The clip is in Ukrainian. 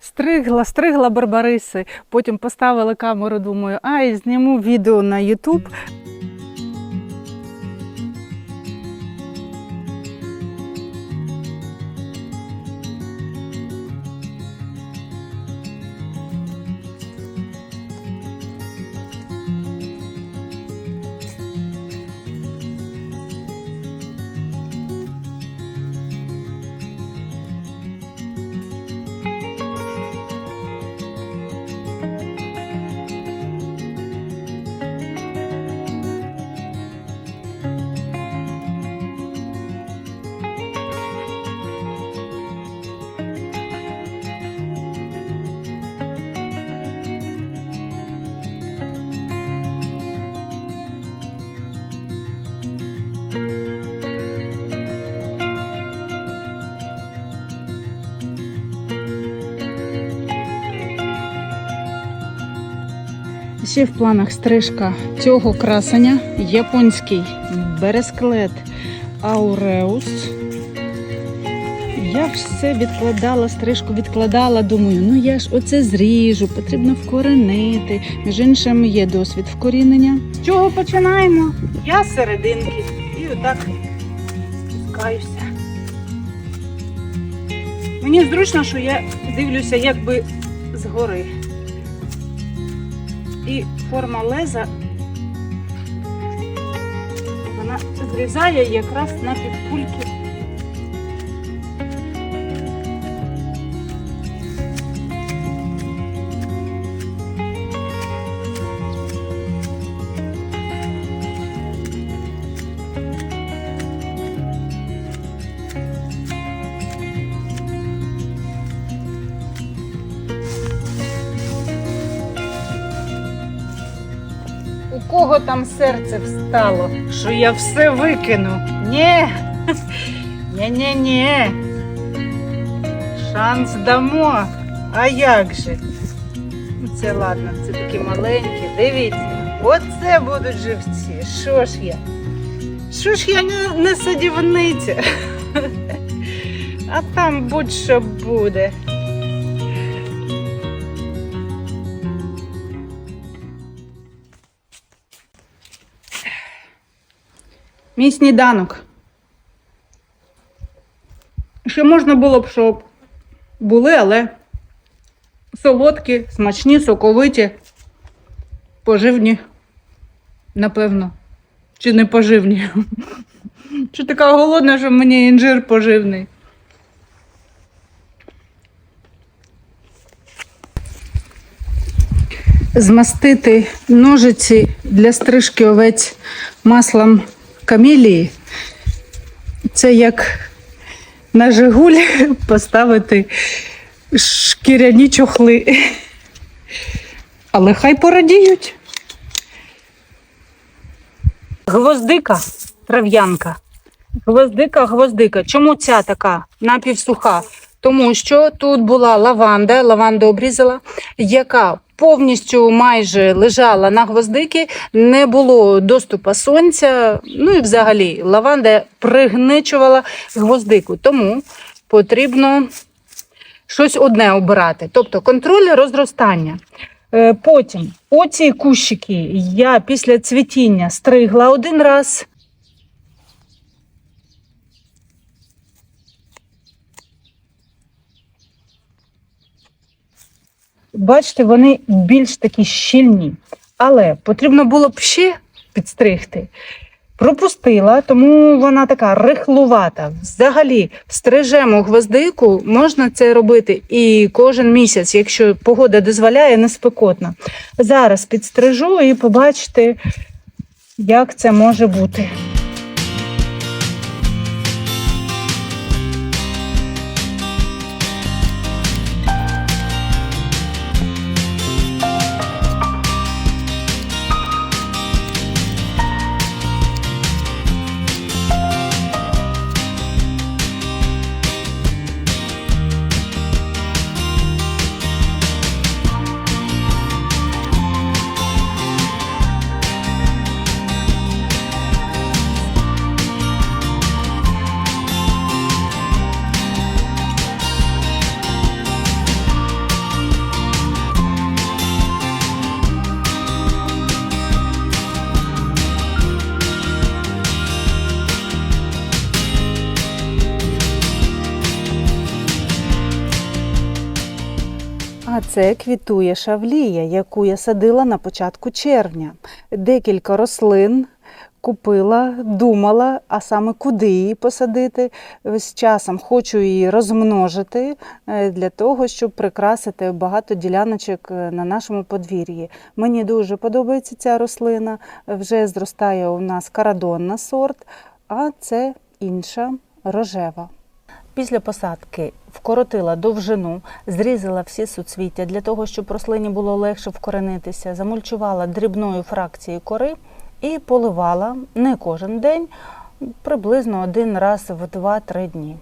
Стригла, стригла барбариси. Потім поставила камеру, думаю, ай, зніму відео на Ютуб. Ще в планах стрижка цього красення японський бересклет ауреус. Я все відкладала, стрижку відкладала, думаю, ну я ж оце зріжу, потрібно вкоренити. Між іншим є досвід вкорінення. З чого починаємо? Я серединки і отак спускаюся. Мені зручно, що я дивлюся якби згори. І форма леза вона зрізає якраз на підкульки. Кого там серце встало, що я все викину? Ні. Ні-ні-ні. Шанс дамо. А як же? Ну, Це ладно, це такі маленькі. Дивіться, оце будуть живці. Що ж я? Що ж я не, не садівниця? А там будь-що буде. Мій сніданок. Ще можна було б, щоб були, але солодкі, смачні, соковиті, поживні, напевно. Чи не поживні? Чи така голодна, що мені інжир поживний? Змастити ножиці для стрижки овець маслом камелії. Це як на Жигуль поставити шкіряні чохли. Але хай порадіють. Гвоздика, трав'янка. Гвоздика, гвоздика. Чому ця така напівсуха? Тому що тут була лаванда, лаванду обрізала, яка повністю майже лежала на гвоздики, не було доступу сонця. Ну і взагалі лаванда пригничувала гвоздику. Тому потрібно щось одне обирати. Тобто контроль розростання. Е, Потім оці кущики я після цвітіння стригла один раз. Бачите, вони більш такі щільні, але потрібно було б ще підстригти. Пропустила, тому вона така рихлувата. Взагалі, стрижемо гвоздику, можна це робити і кожен місяць, якщо погода дозволяє, не спекотно. Зараз підстрижу і побачите, як це може бути. А це квітує шавлія, яку я садила на початку червня. Декілька рослин купила, думала, а саме куди її посадити. З часом хочу її розмножити е, для того, щоб прикрасити багато діляночок е, на нашому подвір'ї. Мені дуже подобається ця рослина. Вже зростає у нас карадонна сорт, а це інша рожева. Після посадки вкоротила довжину, зрізала всі суцвіття для того, щоб рослині було легше вкоренитися, замульчувала дрібною фракцією кори і поливала не кожен день, приблизно один раз в 2-3 дні.